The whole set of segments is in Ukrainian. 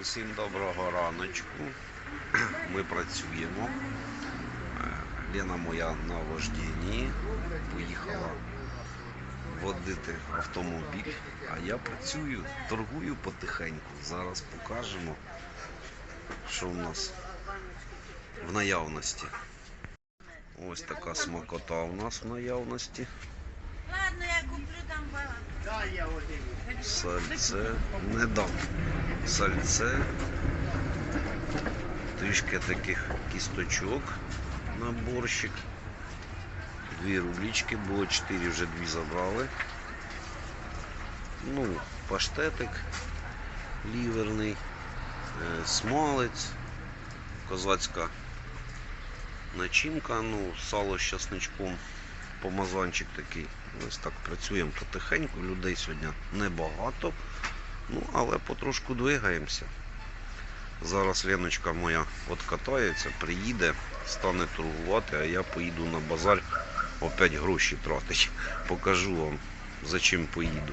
Усім доброго раночку. Ми працюємо. Е, Лена моя на вождінні. Поїхала водити автомобіль, а я працюю, торгую потихеньку. Зараз покажемо, що в нас в наявності. Ось така смакота у нас в наявності. Ладно, я куплю там баланс. Сальце не дам. Сальце. Трішки таких кісточок на борщик. Дві рублічки, було чотири, вже дві забрали. Ну, паштетик ліверний, е, смалець, козацька начинка, ну, сало з часничком, помазанчик такий. Ось так працюємо потихеньку, людей сьогодні небагато, ну, але потрошку двигаємося. Зараз Леночка моя откатається, приїде, стане торгувати, а я поїду на базар, опять гроші тратить. Покажу вам, за чим поїду.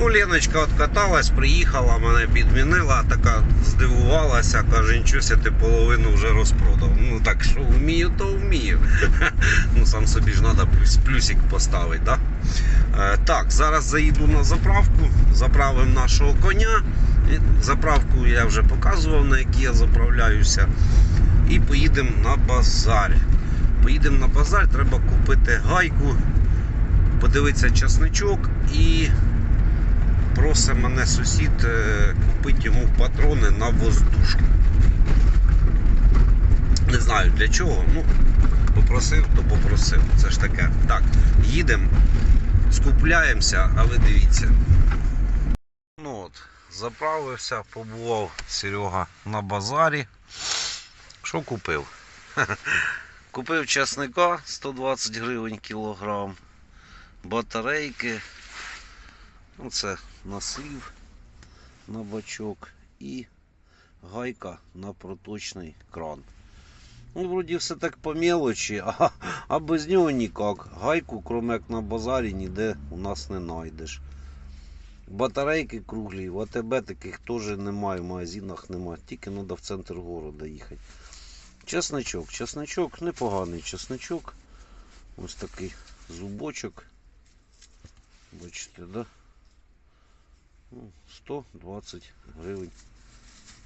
Ну, Леночка откаталась, приїхала, мене підмінила, така здивувалася, каже, нічого ти половину вже розпродав. Ну так що вмію, то вмію. Ну сам собі ж треба плюс, плюсик поставити, да? Е, так, зараз заїду на заправку, заправимо нашого коня. Заправку я вже показував, на якій я заправляюся. І поїдемо на базар. Поїдемо на базар, треба купити гайку, подивитися часничок і просить мене сусід е, купити йому патрони на воздушку. Не знаю для чого. Ну, попросив, то попросив. Це ж таке. Так, їдемо, скупляємося, а ви дивіться. Ну от, заправився, побував Серега на базарі. Що купив? Купив часника 120 гривень кілограм, батарейки. Ну, це наслів на бачок і гайка на проточний кран. Ну, вроді все так по мелочі, а, а без нього ніяк. Гайку, крім як на базарі, ніде у нас не знайдеш. Батарейки круглі, в АТБ таких теж немає, в магазинах немає. Тільки треба в центр города їхати. Чесночок. Чесночок, непоганий чесночок. Ось такий зубочок. Бачите, да? Ну, 120 гривень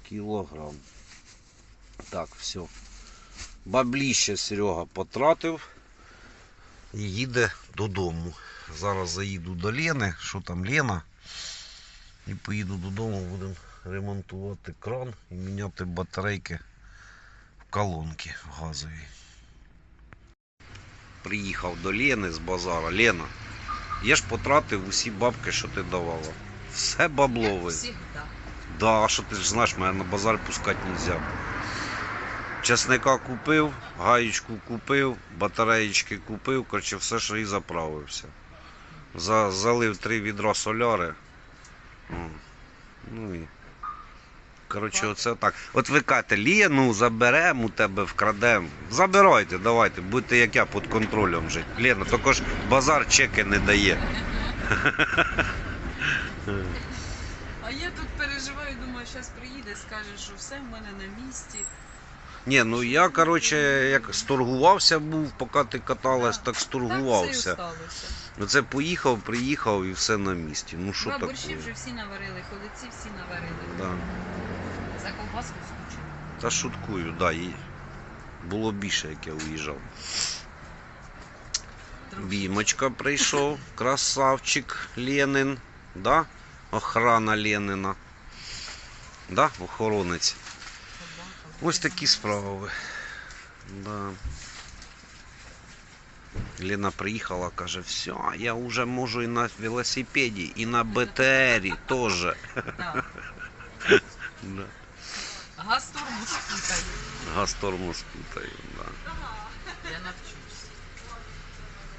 кілограм. Так, все. Бабліще Серега потратив і їде додому. Зараз заїду до Лени. Що там Лена? І поїду додому, будемо ремонтувати кран і міняти батарейки в колонки газові. Приїхав до Лени з базара. Лена, я ж потратив усі бабки, що ти давала. Все баблове. Да, а що ти ж знаєш, мене на базар пускати нельзя. Чесника купив, гаєчку купив, батареєчки купив, коротше, все, що і заправився. За, залив три відра соляри. Ну і. Коротше, оце так. От ви кажете, Лену заберемо у тебе, вкрадемо. Забирайте, давайте, будьте як я під контролем жити. Лена, також базар чеки не дає. А я тут переживаю, думаю, зараз приїде, скаже, що все в мене на місці. Ні, ну я, коротше, як сторгувався був, поки ти каталась, так Так все і сторгувався. Ну це поїхав, приїхав і все на місці. Ну що Два таке? борщі вже всі наварили, холодці всі наварили. Да. За ковбаску скучили. Та шуткую, да, і було більше, як я уїжджав. Бімочка прийшов, красавчик Ленин, да? Охрана Ленина. Да? Охоронець. Ось такі справи. Да. Лена приїхала, каже, все, я вже можу і на велосипеді, і на БТРі теж. Да. Да. Газ тормоз спутаю. Газ-тормоз спутаю, да. Я навчусь.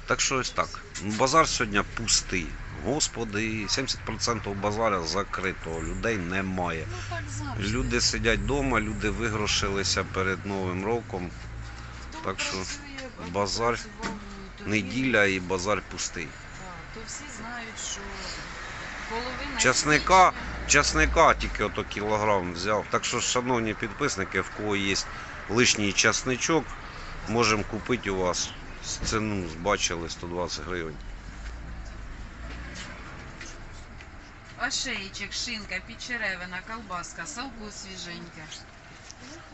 Так що ось так. Базар сьогодні пустий. Господи, 70% базаря закрито, людей немає. Люди сидять вдома, люди вигрошилися перед Новим роком. Так що базар, Неділя і базар пустий. То всі. Часника, часника тільки ото кілограм взяв. Так що, шановні підписники, в кого є лишній часничок, можемо купити у вас. Ціну бачили 120 гривень. Ошейчик, шинка, печеревина, колбаска, салку свіженьке.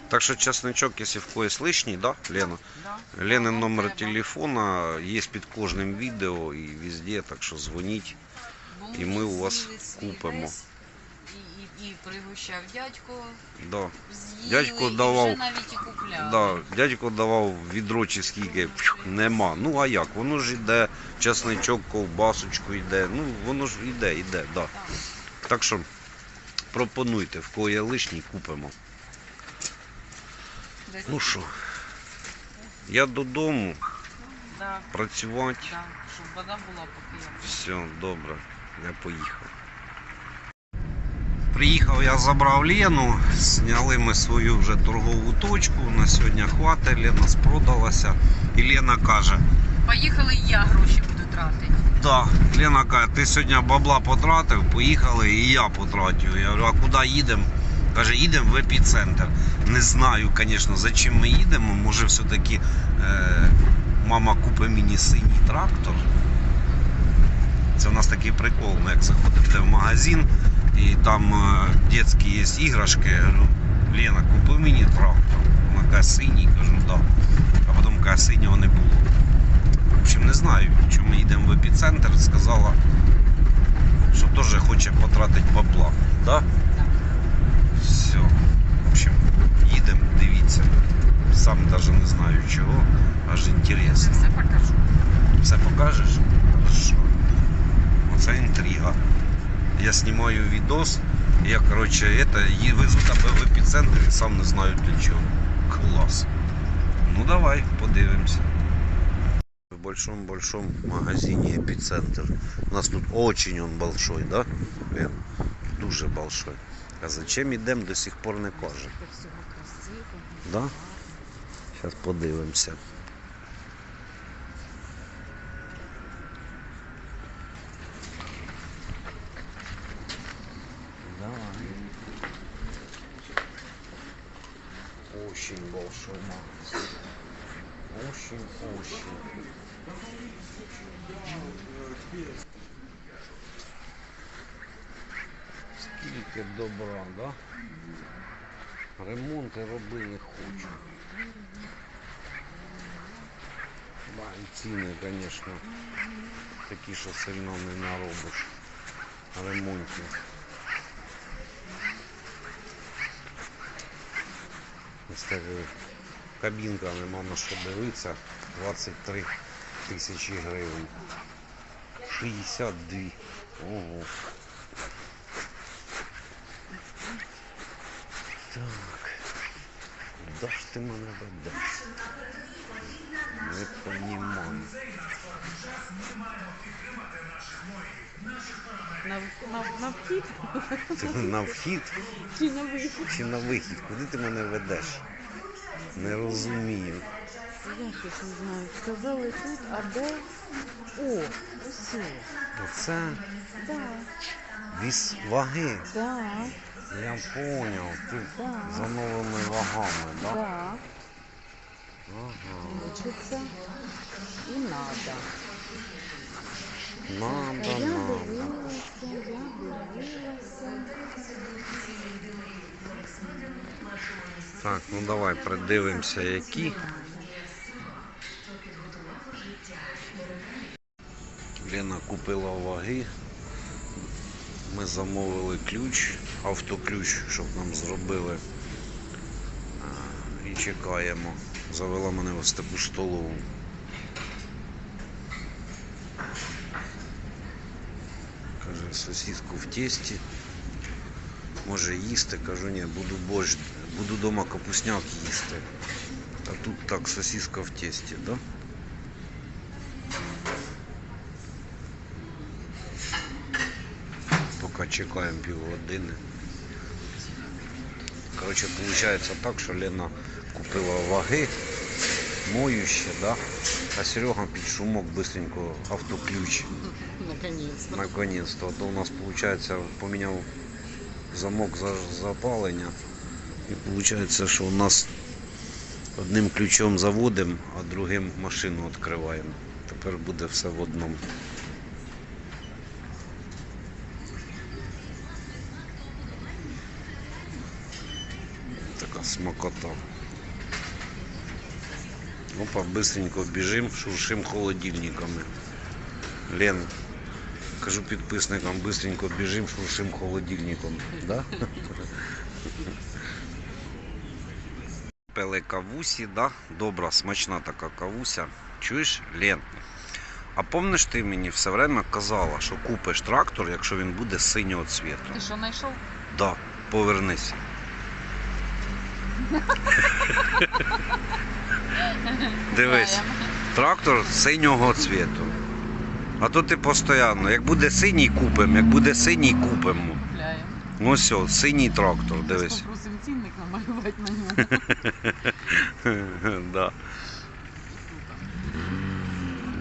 Так що часничок, якщо в когось лишній, да, Лена? Да. Ленин номер телефона є під кожним відео і везде, так що дзвоніть. І ми у вас купимо. І, пригощав дядько. Да. З'їли, Дядько і давав- вже навіть і купляли. Да, дядько давав відро чи скільки пф, нема. Ну а як? Воно ж йде, часничок, ковбасочку йде. Ну воно ж йде, йде, да. Так. Так що пропонуйте, в кого є лишній, купимо. Десь- Ну що, я додому да, працювати. да, щоб вода була поки я. Все, добре, я поїхав. Приїхав, я забрав Лену, зняли ми свою вже торгову точку. На сьогодні хватить, Лена спродалася. І Лена каже, Поїхали, я гроші буду тратити. да, Лена каже, ти сьогодні бабла потратив, поїхали і я потратив. Я говорю, а куди їдемо? Каже, їдемо в епіцентр. Не знаю, звісно, за чим ми їдемо. Може, все-таки е, мама купить мені синій трактор. Це у нас такий прикол. Ми як заходите в магазин, і там е, дитячі є іграшки. Я говорю, Лена, купи мені трактор. Вона каже, синій, кажу, да. А потім каже, не було. В общем, не знаю, чому ми їдемо в епіцентр. Сказала, що теж хоче потратити бабла. Да? Все. В общем, їдемо, дивіться. Сам навіть не знаю чого, аж інтересно. Все покажу. Все покажеш? Хорошо. Оце інтрига. Я знімаю відос, я, коротше, это, і везу тебе в епіцентр сам не знаю для чого. Клас. Ну давай, подивимося. В большом-большом магазине эпицентр. У нас тут очень он большой, да? Лен? Дуже большой. А зачем ідемо, до сих пор не каже. Да? Зараз подивимося. Давай. Очень большой магазин. Очень-очень. Скільки добра, да? Ремонти роби не хочу. Да, і ціни, звісно, такі, що сильно не наробиш. Ремонтів. Так, е, Кабінка нема на що дивитися. 23 тисячі гривень. 62. Ого. Так. Куда ж ти мене ведеш? Не понімаю. На, на, на вхід Ти на вхід чи на вихід? чи на вихід? Куди ти мене ведеш? Не розумію. Я щось не знаю. Сказали тут, а де? О, усе. Оце Да, віс ваги. да, Я поняв. Ти Да. за новими вагами, так? Да? да. Ага. Хочеться і надо. Надо, Я надо. дивилася, я дивилася. Так, ну давай придивимося, які. Лена купила ваги. Ми замовили ключ, автоключ, щоб нам зробили. І чекаємо. Завела мене в таку столову. Каже, сосиску в тесті. Може їсти, кажу, ні, буду борщ, буду дома капусняк їсти. А тут так сосиска в тесті, да? Поки чекаємо півгодини. Коротше, виходить так, що Лена купила ваги. моюще, да? А Серега під шумок быстренько автоключ. Наконец-то. Наконец-то. А то у нас получается поміняв замок за запалення. І виходить, що у нас одним ключом заводимо, а другим машину відкриваємо. Тепер буде все в одному. Така смакота. Опа, быстренько біжим, шуршим холодильниками. Лен, кажу підписникам, быстренько біжим, шуршим холодильником. Да? Пили кавусі, да? Добра, смачна така кавуся. Чуєш, Лен? А помниш ти мені все время казала, що купиш трактор, якщо він буде синього цвіту? Ти що знайшов? Да, повернись. Дивись, трактор синього цвіту. А то ти постійно, як буде синій купимо, як буде синій купимо. Ну все, синій трактор, дивись. Попросимо цінник намалювати на ньому. да.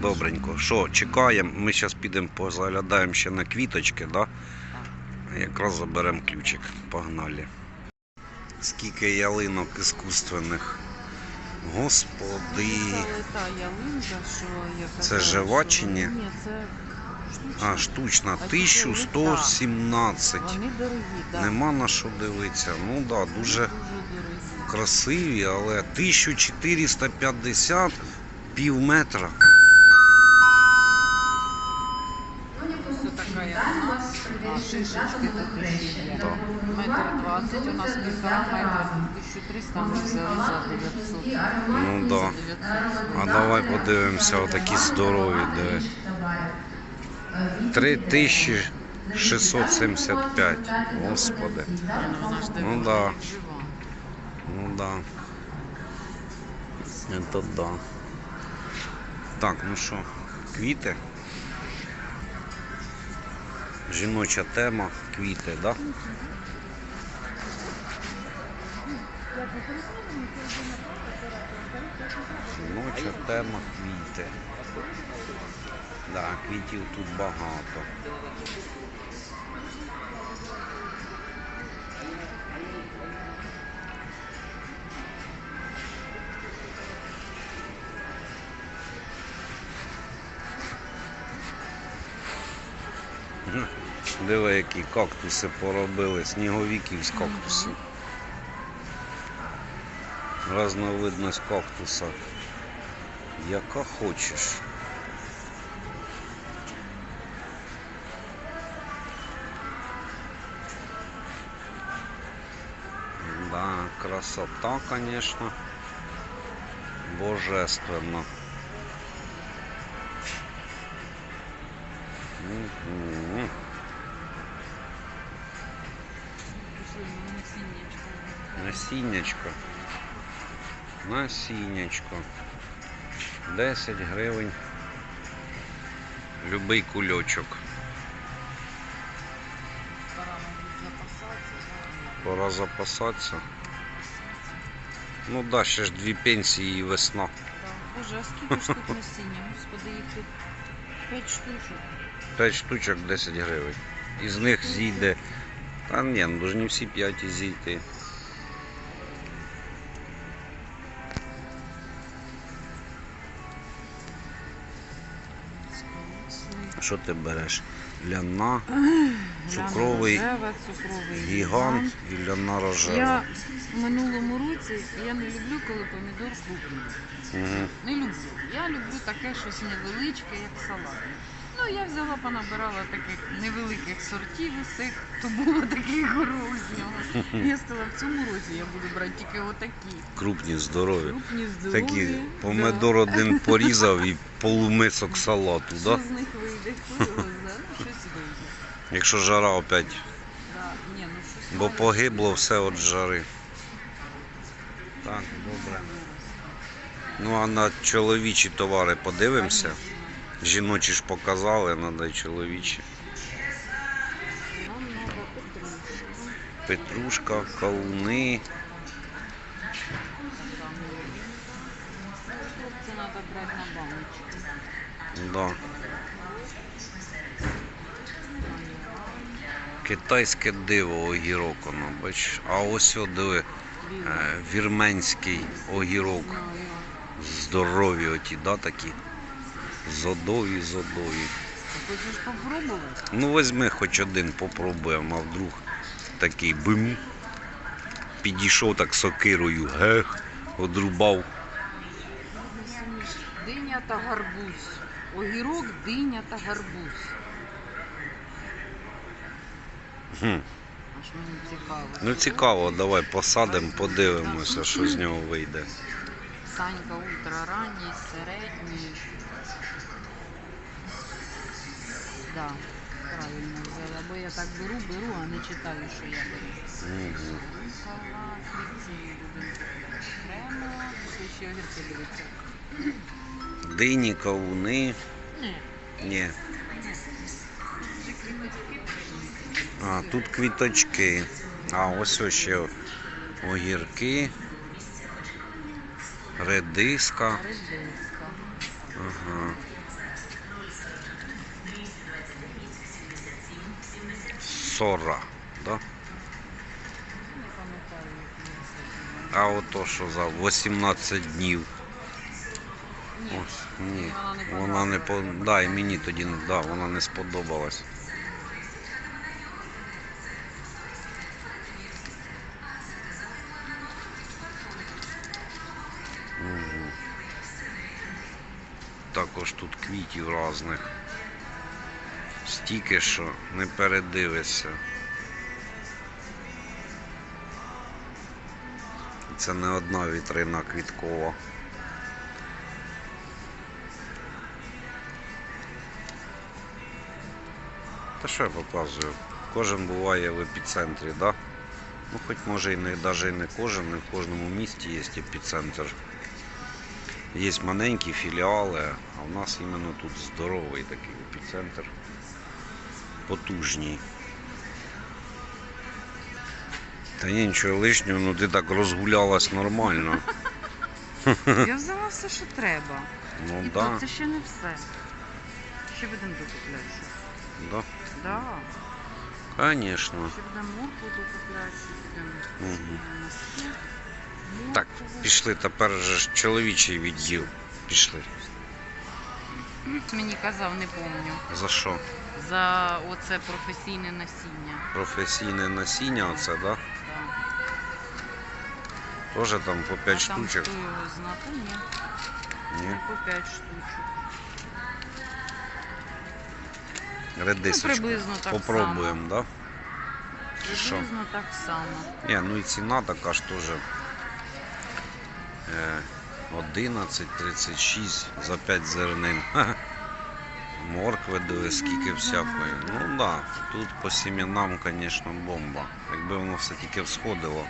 Добренько. Що, чекаємо. Ми зараз підемо позаглядаємо ще на квіточки, да? Якраз заберемо ключик. Погнали. Скільки ялинок іскусственних. Господи. Це ялинка, що я Це жива чи ні? Ні, це штучна. А, штучна. А ті 1117. Вони дорогі, так. Нема на що дивитися. Ну так, да, дуже красиві, але 1450 пів метра. Шишечки ще є. Метр двадцять, у нас півтора метра, 1300, ми взяли за 900. Ну да. А давай подивимося, отакі здорові, диви. 3675. Господи. Ну да. Ну да. Это да. Так, ну що, квіти. Жіноча тема, квіти, да? Жіноча тема, квіти. Да, квітів тут багато. Диви, які кактуси поробили, сніговиків з кактусів. Разновидність кактуса. Яка хочеш. Да, красота, конечно. Божественно. Насіннячко. Насіннячко. Насіннячко. 10 гривень. Любий кульочок. Пора, запасатися. Ну да, ще ж дві пенсії і весна. Боже, а скільки ж тут насіння? Господи, їх тут 5 штучок. 5 штучок 10 гривень. Із них зійде. Та ні, ну ж не всі 5 зійти. Що ти береш? Ляна, Цукровий Рожева, цукровий гігант і ляна рожева. Я в минулому році я не люблю, коли помідор крупний. Угу. Не люблю. Я люблю таке щось невеличке, як салат. Ну, я взяла, понабирала таких невеликих сортів усіх, то було такий горох з нього. Я сказала, в цьому році я буду брати тільки отакі. Крупні, здорові. Крупні, здорові. Такі помидор один порізав і полумисок салату, Що да? з них вийде? Хто його знає? Ну, щось вийде. Якщо жара опять. Да. Ні, ну, щось Бо має погибло все від жари. Так, добре. Ну а на чоловічі товари подивимося. Конечно. Жіночі ж показали, треба й чоловічі. Петрушка, кавуни. Це треба брати на баночку. Да. Китайське диво огірок, воно, бачиш. А ось диви, е, вірменський огірок. Здорові оті, да, такі. Зодові, зодові. Хочеш попробувати? Ну візьми хоч один, попробуємо, а вдруг такий бим. Підійшов так сокирою, гех, одрубав. Диня та гарбуз. Огірок, диня та гарбуз. Хм. Аж мені цікаво. Ну цікаво, давай посадимо, подивимося, що з нього вийде. Санька ультраранній, середній. Да, правильно взяла, бо я так беру, беру, а не читаю, що я беру. Салат, ці будемо окремо, ще огірки дивиться. Дині, кавуни. Ні, Ні. А, тут квіточки. А ось ось ще огірки. Редиска. Редиска. Ага. Сора, да? А ото що за 18 днів. Ні, Ось, ні. Вона не по. Да, і мені тоді да, вона не сподобалась. Також тут квітів різних. Стільки, що не передивишся. Це не одна вітрина квіткова. Та що я показую? Кожен буває в епіцентрі, да? Ну хоч може і не навіть не кожен, не в кожному місті є епіцентр. Є маленькі філіали, а в нас іменно тут здоровий такий епіцентр. Потужній. Та ні, нічого лишнього, ну ти так розгулялась нормально. Я взяла все, що треба. Ну І да, то це ще не все. Ще будемо докупляти. да, Да. звісно. Ще будемо моркву докупляти, ще будемо носки. Так, пішли тепер же ж чоловічий відділ. Пішли. Мені казав, не помню. За що? За оце професійне насіння. Професійне насіння, оце, да? Да. Теж там по 5 а там штучок. хто його знає? Та ні, Ні. по 5 штучок. Редисочку. Ну, приблизно так Попробуємо, да? Що? Приблизно так само. Ні, ну і ціна така ж теж. Е, 11,36 за 5 зернин. Моркви диви, скільки всякої. Ну да, тут по сім'янам, звісно, бомба. Якби воно все тільки всходило.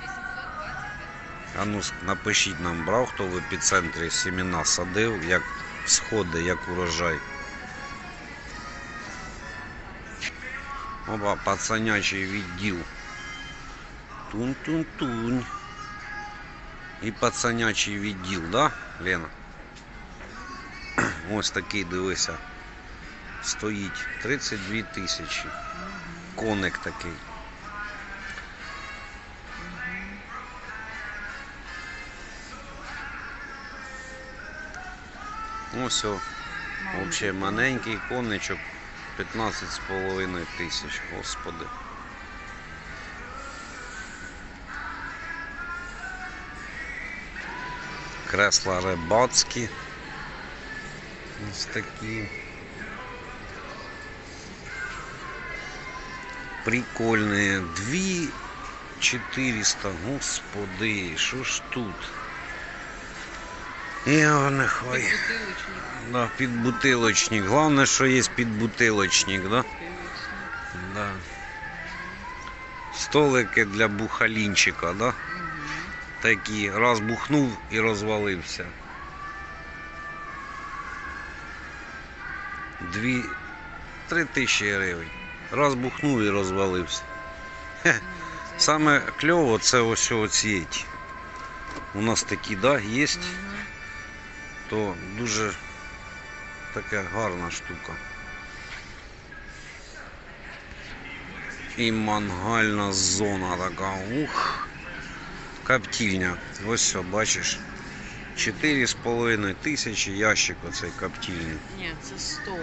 А ну напишіть нам, брав хто в епіцентрі сімена садив, як всходи, як урожай. Опа, пацанячий відділ. Тун-тун-тунь. І пацанячий відділ, да, Лена? Ось такий, дивися. Стоїть 32 тисячі. Коник такий. Ось о, взагалі маленький коничок 15,5 тисяч, господи. Кресла рибацькі. Ось такі. Прикольные. Дві 400. Господи, що ж тут? Я. Бутилочник. Да, підбутилочник. Головне, що є підбутилочник, да? Да. Столики для бухалінчика, да? Такі. Раз бухнув і розвалився. Дві. Три тисячі гривень. Раз бухнув і розвалився. Ну, Саме кльово це ось оці. У нас такі, да, є. То дуже така гарна штука. І мангальна зона така. Ух. Коптільня. Ось все, бачиш. 4,5 тисячі ящик оцей коптільні. Ні, це стол.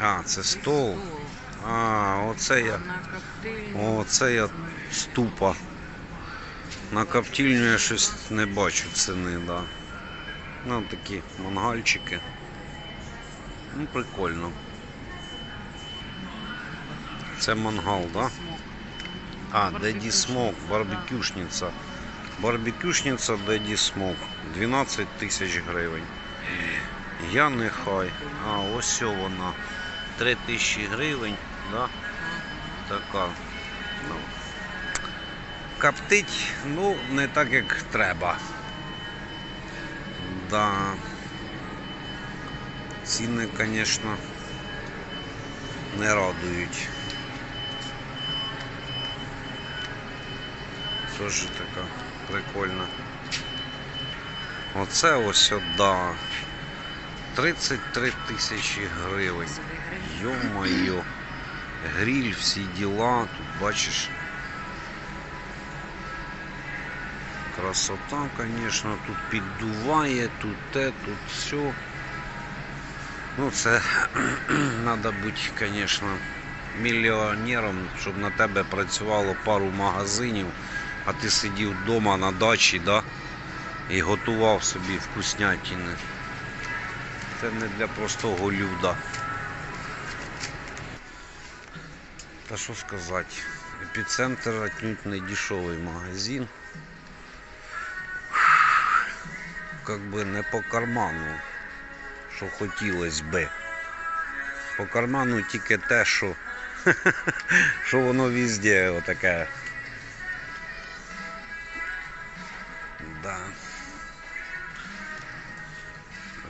А, це стол. А, оце я. Оце я ступа. На коптільню я щось не бачу ціни, да. Ну, такі мангальчики. Ну, прикольно. Це мангал, да? А, Деді Смок, барбекюшниця. Барбекюшниця Деді Смок. 12 тисяч гривень. Я нехай. А, ось вона. 3 тисячі гривень, да? Така. Ну, коптить, ну, не так, як треба. Да. Ціни, звісно, не радують. Теж така прикольна. Оце ось да. 33 тисячі гривень. Йо-моє. Гриль, всі діла, тут бачиш. Красота, конечно, тут піддуває, тут те, тут все. Ну, це треба бути, звісно, мільйонером, щоб на тебе працювало пару магазинів, а ти сидів вдома на дачі, да? І готував собі вкуснятини. Це не для простого люда. Та що сказати, епіцентр отнюдь не дешевий магазин. Как би не по карману, що хотілося би. По карману тільки те, що, що воно везде отаке. Да.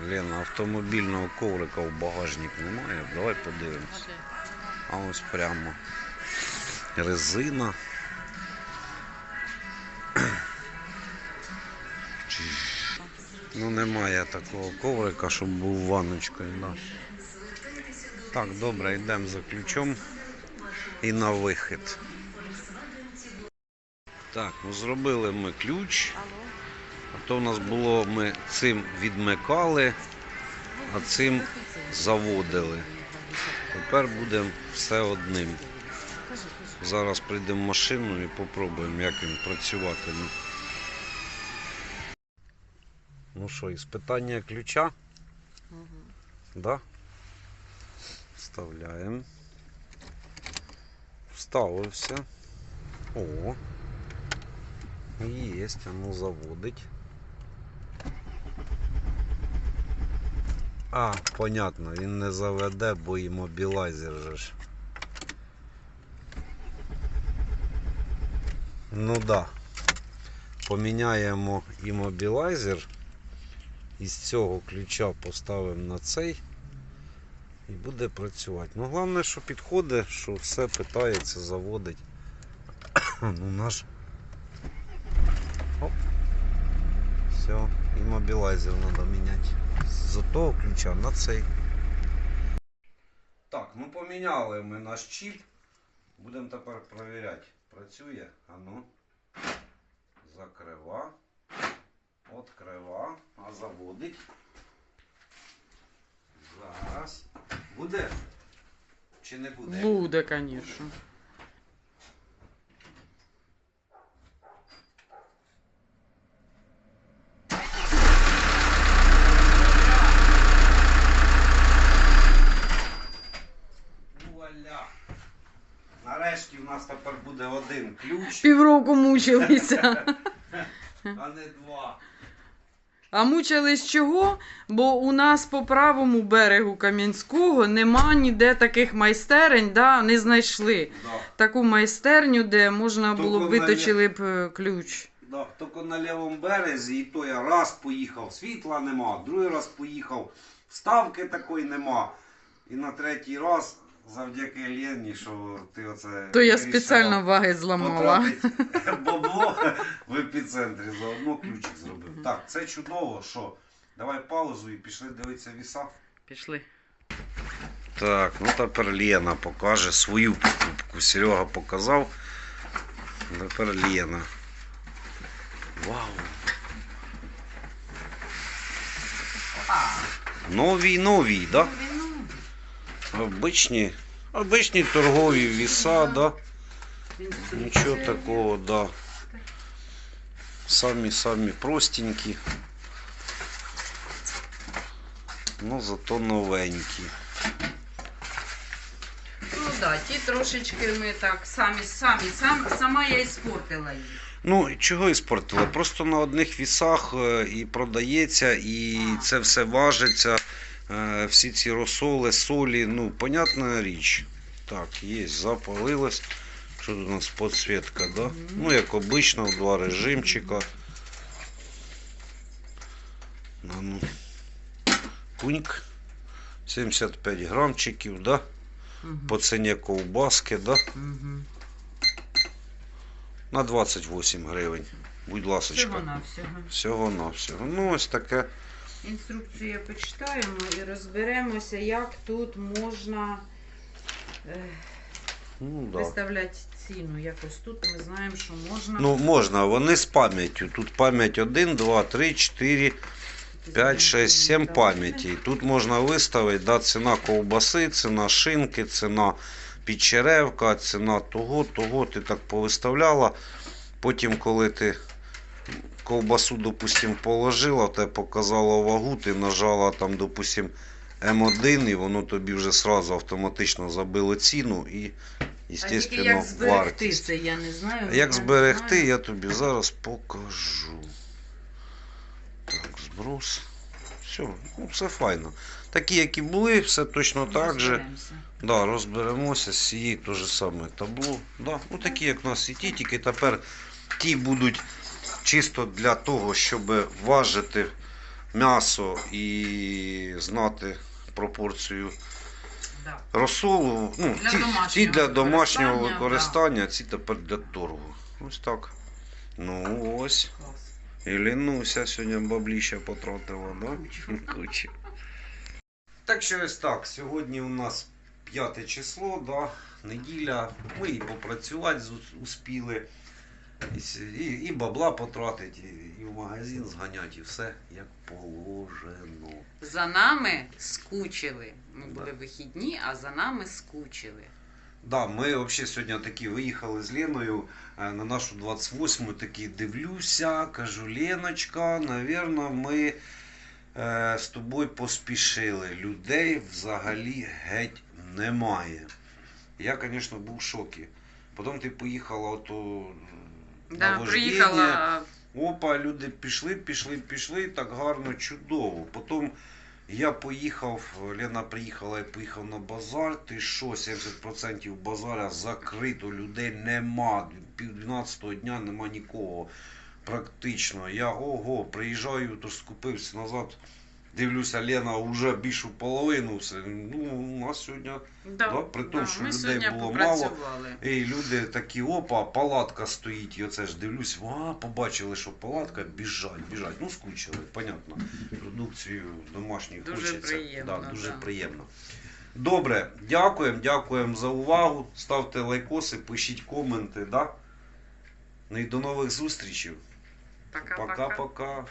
Лена, автомобільного коврика в багажник немає. Давай подивимось. А ось прямо резина. Ну немає такого коврика, щоб був ванночкою. Да. Так, добре, йдемо за ключом і на вихід. Так, ну зробили ми ключ. А то в нас було, ми цим відмикали, а цим заводили. Тепер будемо все одним. Зараз прийдемо в машину і попробуємо, як він працюватиме. Ну що, іспитання ключа? Да? Вставляємо. Вставився. О. Єсть, а ну заводить. А, понятно, він не заведе, бо і мобілайзер же ж. Ну да. Поміняємо імобілайзер. Із цього ключа поставимо на цей і буде працювати. Ну головне, що підходить, що все питається, заводить. ну наш. Оп. Все, імобілайзер треба міняти. З того ключа на цей. Так, ну поміняли ми наш чіп. Будемо тепер перевіряти. Працює? А ну. Закрива. Открива. А заводить. Зараз. Буде? Чи не буде? Буде, звісно. Нарешті в нас тепер буде один ключ, Півроку мучилися. а не два. А мучились чого? Бо у нас по правому берегу Кам'янського нема ніде таких майстерень, да, не знайшли Да. таку майстерню, де можна То було б виточили б е, ключ. Да, тільки на лівому березі, і то я раз поїхав, світла нема, другий раз поїхав, вставки такої нема. І на третій раз, завдяки Лені, що ти оце. То я спеціально ваги зламала. бабло в епіцентрі, заодно ключик зробив. Так, це чудово, що Давай паузу і пішли дивитися віса. Пішли. Так, ну тепер Лена покаже свою покупку. Серега показав. Тепер Лена. Вау. Нові, нові, да? Обичні, обичні торгові віса, да? Нічого такого, да. Самі-самі простенькі. Ну, зато новенькі. Ну да, ті трошечки ми так самі, самі, сам, сама я іспортила їх. Ну, чого іспортили? Просто на одних вісах е, і продається, і А. це все важиться. Е, Всі ці розсоли, солі, ну, понятна річ. Так, є, запалилось. Що тут у нас підсвітка, да? Ну, як обично, в два режимчика. Ну, ну. Куньк. 75 грамчиків, да? Угу. По ціні ковбаски, да? Угу. На 28 гривень. Будь ласочка. Всього на всього. Всього на. Ну, ось таке. Інструкцію почитаємо і розберемося, як тут можна е, Ну, да. виставляти ціну. Якось тут ми знаємо, що можна. ну можна, вони з пам'яттю. Тут пам'ять 1, 2, 3, 4, 5, 6, 7 пам'яті. Тут можна виставити да, ціна ковбаси, ціна шинки, ціна підчеревка, ціна того, того. Ти так повиставляла. Потім, коли ти ковбасу, допустим, положила, те показала вагу, ти нажала там, допустим, М1, і воно тобі вже сразу автоматично забило ціну і, естественно, як зберегти вартість. це, я не знаю. Як зберегти, я тобі зараз покажу. Так, зброс. Все, ну все файно. Такі, які були, все точно так же. Да, розберемося з цієї те ж саме табло. Да, ну такі, як у нас і ті, тільки тепер ті будуть чисто для того, щоб важити м'ясо і знати пропорцію Да. розсолу. Ну, Для ті, ті для домашнього використання, використання, а ці тепер для торгу. Ось так. Ну ось. І Лінуся сьогодні бабліща потратила, да? Кучу. Так що ось так. Сьогодні у нас 5 число, да? неділя. Ми і попрацювати успіли. І, і, бабла потратити, і, і в магазин зганяти, і все як положено. За нами скучили. Ми Да. були вихідні, а за нами скучили. Да, ми взагалі сьогодні такі виїхали з Леною е, на нашу 28-му, такі дивлюся, кажу, Леночка, навірно, ми е, з тобою поспішили. Людей взагалі геть немає. Я, звісно, був в шокі. Потім ти поїхала ото Да, приїхала Опа, люди пішли, пішли, пішли, так гарно, чудово. Потім я поїхав, Лена приїхала, я поїхав на базар. Ти що, 70% базара закрито, людей нема. Пів 12 дня нема нікого. Практично. Я ого, приїжджаю, тож скупився назад. Дивлюся, Лена вже більшу половину все. Ну, у нас сьогодні да, Да, при тому, що людей було попрацювали. і люди такі, опа, палатка стоїть, і оце ж дивлюсь, а, побачили, що палатка, біжать, біжать. Ну, скучили, понятно. Продукцію домашню Дуже хочеться. приємно, Да, дуже да. приємно. Добре, дякуємо, дякуємо за увагу. Ставте лайкоси, пишіть коменти, да? Ну і до нових зустрічей. Пока-пока.